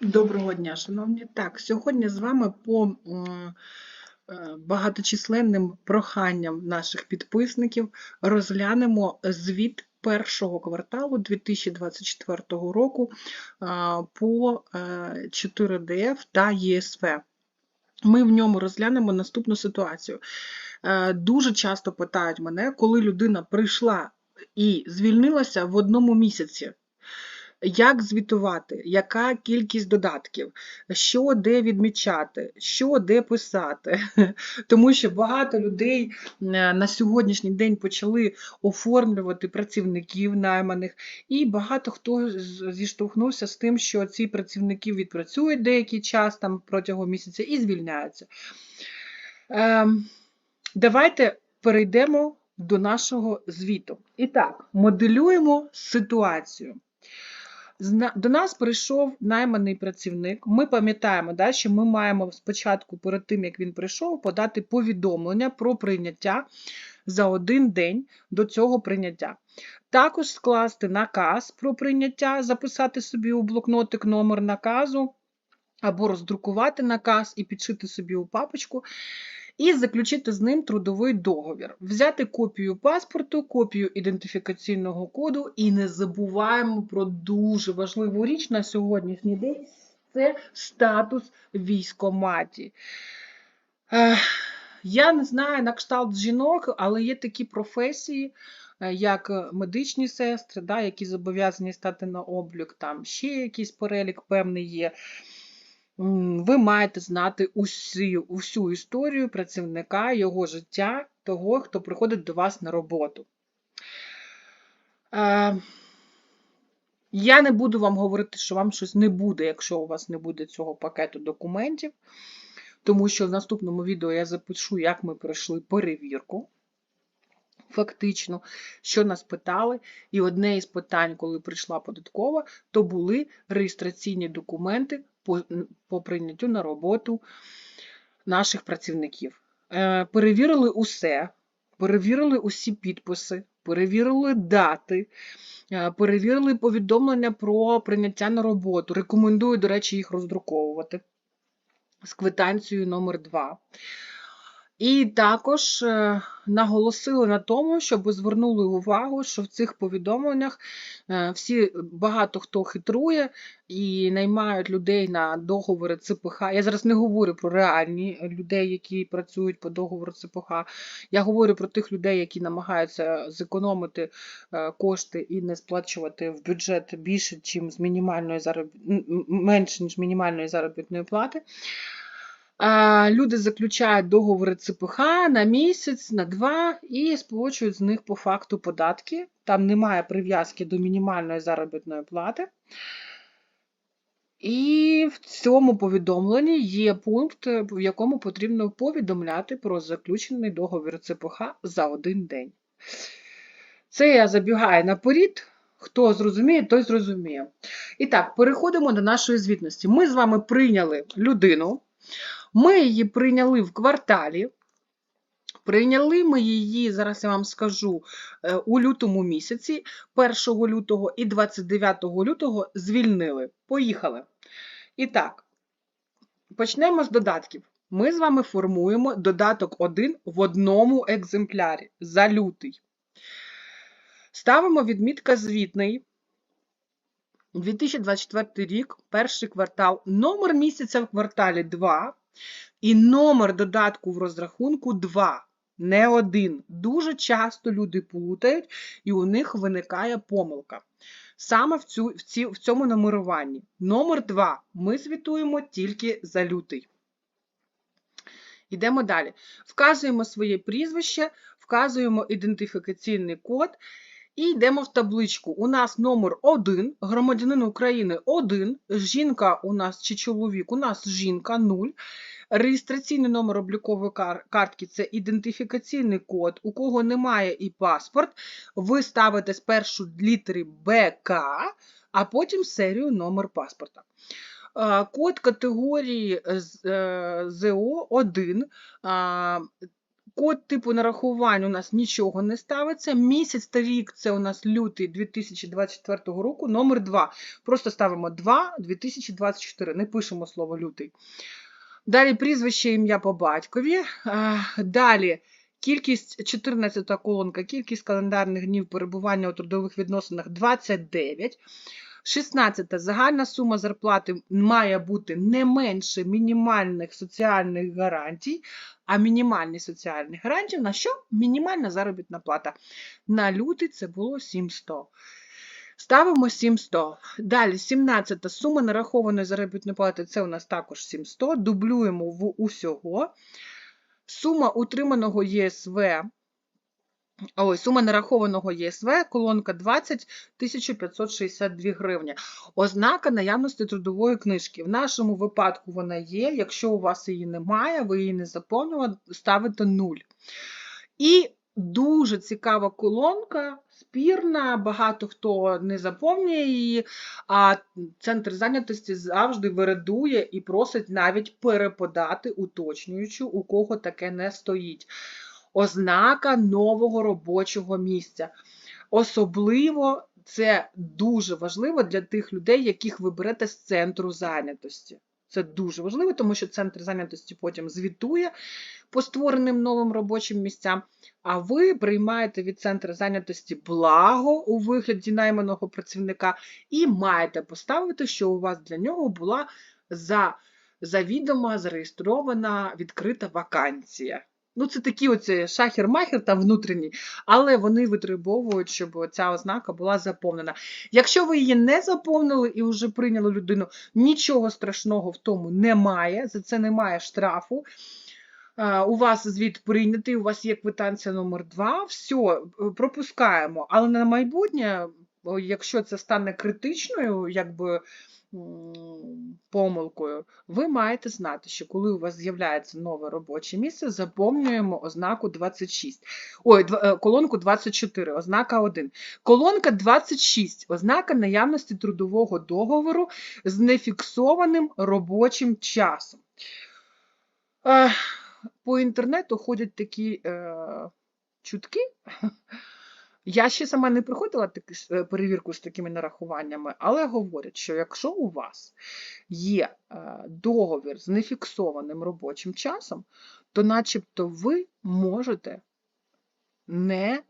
Доброго дня, шановні. Так, сьогодні з вами по е, багаточисленним проханням наших підписників розглянемо звіт першого кварталу 2024 року по е, 4DF та ЄСВ. Ми в ньому розглянемо наступну ситуацію. Е, Дуже часто питають мене, коли людина прийшла і звільнилася в одному місяці. Як звітувати, яка кількість додатків, що де відмічати, що де писати. Тому що багато людей е, на сьогоднішній день почали оформлювати працівників найманих, і багато хто зіштовхнувся з тим, що ці працівники відпрацюють деякий час там протягом місяця і звільняються. Ем, Давайте перейдемо до нашого звіту. І так, моделюємо ситуацію. До нас прийшов найманий працівник. Ми пам'ятаємо, да, що ми маємо спочатку, перед тим як він прийшов, подати повідомлення про прийняття за один день до цього прийняття. Також скласти наказ про прийняття, записати собі у блокнотик номер наказу, або роздрукувати наказ і підшити собі у папочку, і заключити з ним трудовий договір. Взяти копію паспорту, копію ідентифікаційного коду і не забуваємо про дуже важливу річ на сьогоднішній день це статус військоматі. Я не знаю на кшталт жінок, але є такі професії, е, як медичні сестри, да, які зобов'язані стати на облік, там ще якийсь перелік певний є. Ви маєте знати усі, усю історію працівника, його життя, того, хто приходить до вас на роботу. Е, Я не буду вам говорити, що вам щось не буде, якщо у вас не буде цього пакету документів, тому що в наступному відео я запишу, як ми пройшли перевірку. Фактично, що нас питали, і одне із питань, коли прийшла податкова, то були реєстраційні документи по, по прийняттю на роботу наших працівників. Е, Перевірили усе, перевірили усі підписи, перевірили дати, е, перевірили повідомлення про прийняття на роботу. Рекомендую, до речі, їх роздруковувати з квитанцією номер 2 і також е, наголосили на тому, щоб звернули увагу, що в цих повідомленнях е, всі багато хто хитрує і наймають людей на договори ЦПХ. Я зараз не говорю про реальні людей, які працюють по договору ЦПХ. Я говорю про тих людей, які намагаються зекономити е, кошти і не сплачувати в бюджет більше, чим з мінімальної зароб... менше, ніж мінімальної заробітної плати. Люди заключають договори ЦПХ на місяць, на два і сплачують з них по факту податки. Там немає прив'язки до мінімальної заробітної плати. І в цьому повідомленні є пункт, в якому потрібно повідомляти про заключений договір ЦПХ за один день. Це я забігаю наперед. Хто зрозуміє, той зрозуміє. І так, переходимо до нашої звітності. Ми з вами прийняли людину. Ми її прийняли в кварталі. Прийняли ми її, зараз я вам скажу, е, у лютому місяці, 1 лютого і 29 лютого звільнили. Поїхали. І так, почнемо з додатків. Ми з вами формуємо додаток 1 в одному екземплярі за лютий. Ставимо відмітка звітний. 2024 рік, перший квартал, номер місяця в кварталі 2 і номер додатку в розрахунку 2, не один. Дуже часто люди плутають і у них виникає помилка. Саме в, цю, в, ці, в цьому нумеруванні. Номер 2 ми звітуємо тільки за лютий. Йдемо далі. Вказуємо своє прізвище, вказуємо ідентифікаційний код і йдемо в табличку. У нас номер 1, громадянин України 1, жінка у нас чи чоловік, у нас жінка 0. Реєстраційний номер облікової картки це ідентифікаційний код. У кого немає і паспорт, ви ставите спершу літери БК, а потім серію номер паспорта. Е, Код категорії е, ЗО 1 Код типу нарахувань у нас нічого не ставиться. Місяць та рік це у нас лютий 2024 року, номер 2. Просто ставимо 2 2024, не пишемо слово лютий. Далі прізвище ім'я по батькові. Далі кількість 14 колонка, кількість календарних днів перебування у трудових відносинах 29. 16. Загальна сума зарплати має бути не менше мінімальних соціальних гарантій, а мінімальні соціальні гарантії на що? Мінімальна заробітна плата. На лютий це було 700. Ставимо 700. Далі 17 сума нарахованої заробітної плати це у нас також 700. Дублюємо в усього. Сума утриманого ЄСВ. Ой, сума нарахованого ЄСВ, колонка 20 1562 гривні. Ознака наявності трудової книжки. В нашому випадку вона є. Якщо у вас її немає, ви її не заповнювали, ставите 0. І дуже цікава колонка, спірна, багато хто не заповнює її, а центр зайнятості завжди вередує і просить навіть переподати, уточнюючи, у кого таке не стоїть. Ознака нового робочого місця. Особливо це дуже важливо для тих людей, яких ви берете з центру зайнятості. Це дуже важливо, тому що центр зайнятості потім звітує по створеним новим робочим місцям, а ви приймаєте від центру зайнятості благо у вигляді найманого працівника і маєте поставити, що у вас для нього була за завідомо зареєстрована відкрита вакансія. Ну, це такі оці шахер-махер там внутрішній, але вони витребовують, щоб ця ознака була заповнена. Якщо ви її не заповнили і вже прийняли людину, нічого страшного в тому немає, за це немає штрафу. У вас звіт прийнятий, у вас є квитанція номер 2 все, пропускаємо. Але на майбутнє, якщо це стане критичною, якби помилкою, ви маєте знати, що коли у вас з'являється нове робоче місце, заповнюємо ознаку 26. Ой, е, колонку 24, ознака 1. Колонка 26, ознака наявності трудового договору з нефіксованим робочим часом. По інтернету ходять такі е, чутки. Я ще сама не проходила е, перевірку з такими нарахуваннями, але говорять, що якщо у вас є е, договір з нефіксованим робочим часом, то начебто ви можете не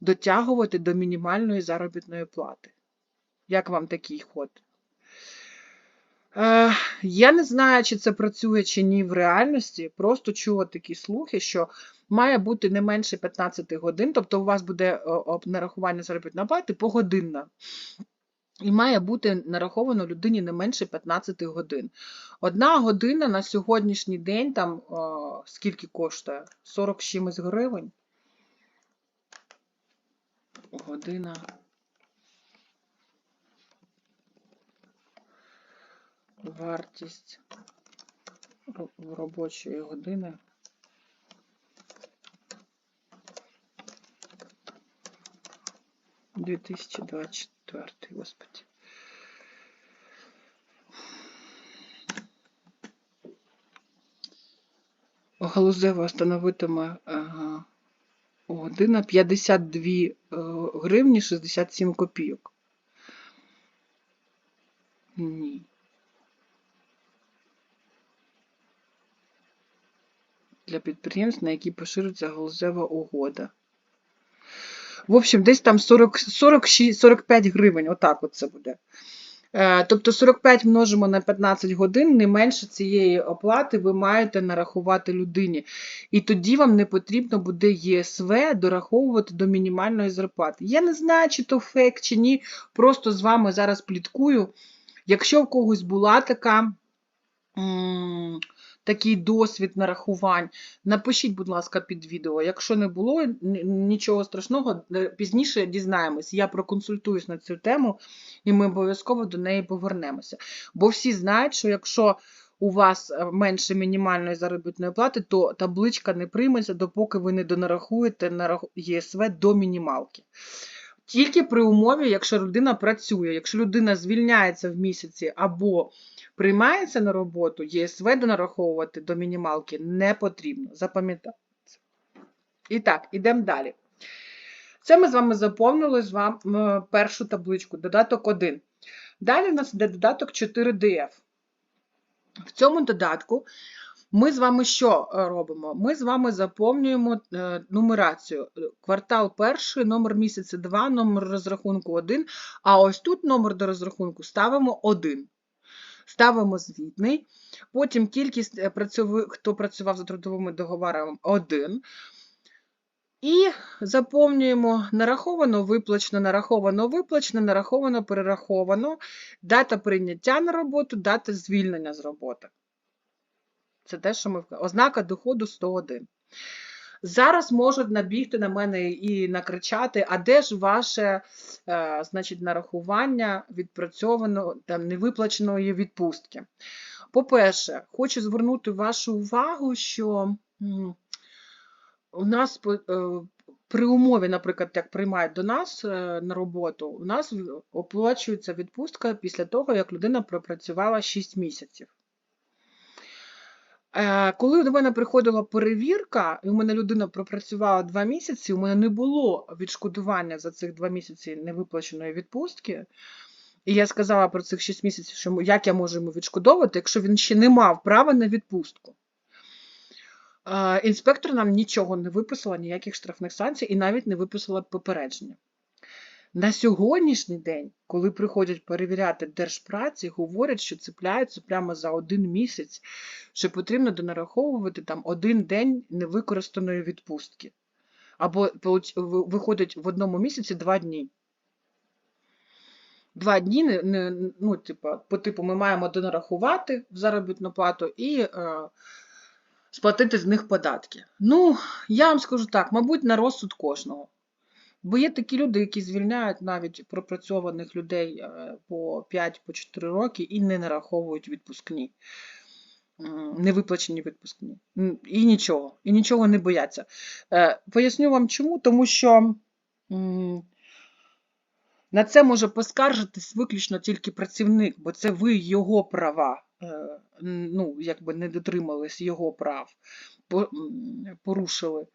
дотягувати до мінімальної заробітної плати. Як вам такий ход? Е, я не знаю, чи це працює чи ні в реальності. Просто чула такі слухи, що має бути не менше 15 годин, тобто у вас буде о, нарахування заробітної плати погодинна. І має бути нараховано людині не менше 15 годин. Одна година на сьогоднішній день там о, скільки коштує? 40 чимось гривень. Година. Вартість робочої години. Дві тисячі двадцять четвертий, господи. Галузева становитиме ага, година 52 е, гривні 67 копійок. Ні. Для підприємств, на які поширюється галузева угода. В общем, десь там 40, 46, 45 гривень, отак от це буде. Е, Тобто 45 множимо на 15 годин, не менше цієї оплати ви маєте нарахувати людині. І тоді вам не потрібно буде ЄСВ дораховувати до мінімальної зарплати. Я не знаю, чи то фейк, чи ні. Просто з вами зараз пліткую. Якщо в когось була така. м, Такий досвід нарахувань. Напишіть, будь ласка, під відео. Якщо не було нічого страшного, е, пізніше дізнаємось. Я проконсультуюсь на цю тему, і ми обов'язково до неї повернемося. Бо всі знають, що якщо у вас е, менше мінімальної заробітної плати, то табличка не прийметься, допоки ви не донарахуєте нарах- ЄСВ до мінімалки. Тільки при умові, якщо людина працює, якщо людина звільняється в місяці або приймається на роботу, ЄСВ донараховувати до мінімалки не потрібно. Запам'ятайте. І так, ідемо далі. Це ми з вами заповнили з вами першу табличку, додаток 1. Далі у нас йде додаток 4DF. В цьому додатку ми з вами що е, робимо? Ми з вами заповнюємо е, нумерацію. Квартал перший, номер місяця 2, номер розрахунку 1, а ось тут номер до розрахунку ставимо 1. Ставимо звітний, потім кількість е, хто працював за трудовими договорами 1. І заповнюємо нараховано, виплачено, нараховано, виплачено, нараховано, перераховано, дата прийняття на роботу, дата звільнення з роботи. Це те, що ми ознака доходу 101. Зараз можуть набігти на мене і накричати, а де ж ваше е, значить, нарахування відпрацьовано там, невиплаченої відпустки. По-перше, хочу звернути вашу увагу, що у нас е, при умові, наприклад, як приймають до нас е, на роботу, у нас оплачується відпустка після того, як людина пропрацювала 6 місяців. Е, Коли до мене приходила перевірка, і у мене людина пропрацювала 2 місяці, у мене не було відшкодування за цих 2 місяці невиплаченої відпустки. І я сказала про цих 6 місяців, що як я можу йому відшкодовувати, якщо він ще не мав права на відпустку. Е, Інспектор нам нічого не виписала, ніяких штрафних санкцій і навіть не виписала попередження. На сьогоднішній день, коли приходять перевіряти держпраці, говорять, що цепляються прямо за один місяць, що потрібно донараховувати там один день невикористаної відпустки. Або виходить в одному місяці два дні. Два дні не, ну, типу, по типу ми маємо донарахувати в заробітну плату і е, сплатити з них податки. Ну, я вам скажу так, мабуть, на розсуд кожного. Бо є такі люди, які звільняють навіть пропрацьованих людей е, по 5-4 роки і не нараховують відпускні, невиплачені відпускні. І нічого, і нічого не бояться. Е, Поясню вам чому, тому що на це може поскаржитись виключно тільки працівник, бо це ви його права, е, ну, якби не дотримались його прав, порушили.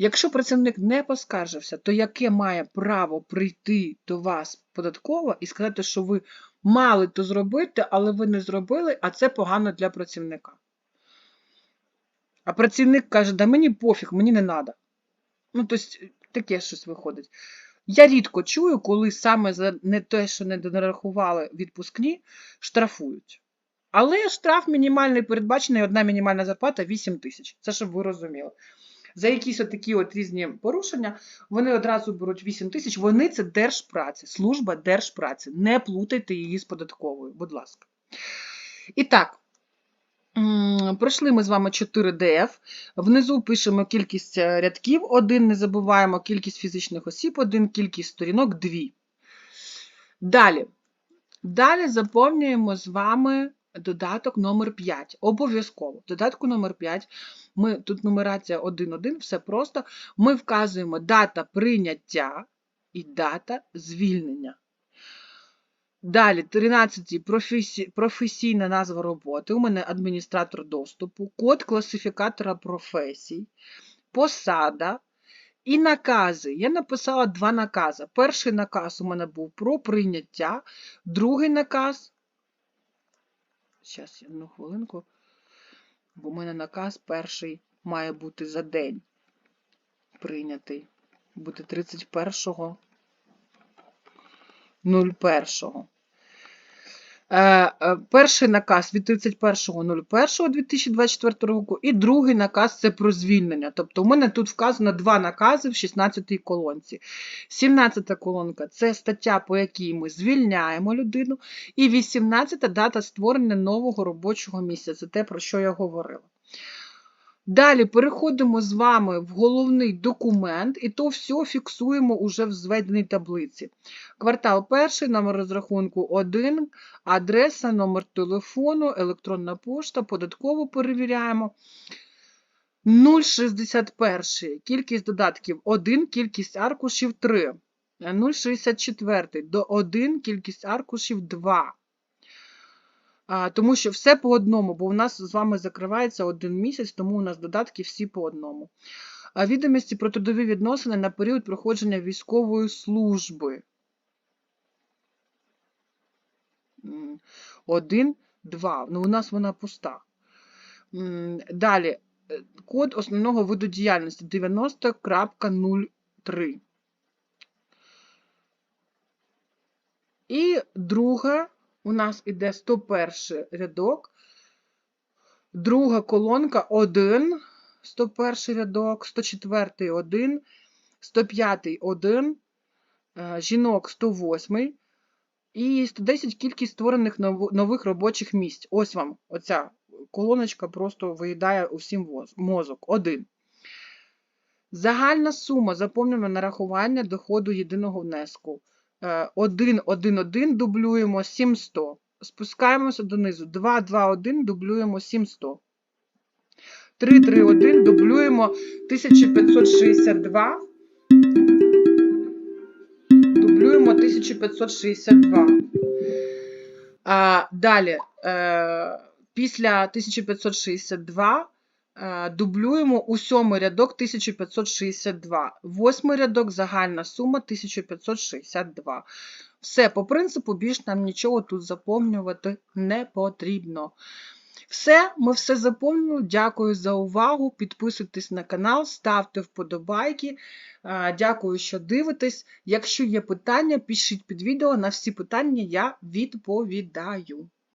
Якщо працівник не поскаржився, то яке має право прийти до вас податково і сказати, що ви мали то зробити, але ви не зробили, а це погано для працівника. А працівник каже, да мені пофіг, мені не треба. Ну, тобто, таке щось виходить. Я рідко чую, коли саме за не те, що не донарахували відпускні, штрафують. Але штраф мінімальний передбачений, одна мінімальна зарплата 8 тисяч. Це щоб ви розуміли. За якісь отакі от різні порушення вони одразу беруть 8 тисяч. Вони це держпраці, служба держпраці. Не плутайте її з податковою, будь ласка. І так, пройшли ми з вами 4 ДФ. Внизу пишемо кількість е, рядків 1, не забуваємо кількість фізичних осіб 1, кількість сторінок 2. Далі. Далі заповнюємо з вами додаток номер 5. Обов'язково. Додатку номер 5 ми, тут нумерація 1.1, все просто. Ми вказуємо дата прийняття і дата звільнення. Далі, 13 професій, професійна назва роботи. У мене адміністратор доступу, код класифікатора професій, посада і накази. Я написала два накази. Перший наказ у мене був про прийняття, другий наказ. Зараз, одну хвилинку. Бо в мене наказ перший має бути за день прийнятий. Буде 31.01. Е, е, Перший наказ від 31.01.2024 року і другий наказ це про звільнення. Тобто у мене тут вказано два накази в 16-й колонці. 17-та колонка це стаття, по якій ми звільняємо людину, і 18-та дата створення нового робочого місця. Це те, про що я говорила. Далі переходимо з вами в головний документ, і то все фіксуємо уже в зведеній таблиці. Квартал перший, номер розрахунку 1, адреса, номер телефону, електронна пошта, податково перевіряємо. 0,61. Кількість додатків 1, кількість аркушів 3. 0,64 до 1, кількість аркушів 2. Тому що все по одному, бо у нас з вами закривається один місяць, тому у нас додатки всі по одному. Відомості про трудові відносини на період проходження військової служби. М, Один, два. Ну, у нас вона пуста. Далі. е, Код основного виду діяльності 90.03. І друге, у нас іде 101 рядок. Друга колонка 1, 101 рядок, 104 1, 105 1, е, жінок 108 і 110 кількість створених нових робочих місць. Ось вам оця колоночка просто виїдає усім мозок. 1. Загальна сума заповнюємо нарахування доходу єдиного внеску. 1, 1, 1 дублюємо 700. Спускаємося донизу. 2, 2, 1 дублюємо 700. 3, 3, 1 дублюємо 1562. Дублюємо 1562. А, далі, е, після 1562 е, дублюємо у сьомий рядок 1562. Восьмий рядок загальна сума 1562. Все, по принципу, більш нам нічого тут заповнювати не потрібно. Все, ми все заповнили. Дякую за увагу. Підписуйтесь на канал, ставте вподобайки. Е, Дякую, що дивитесь. Якщо є питання, пишіть під відео. На всі питання я відповідаю.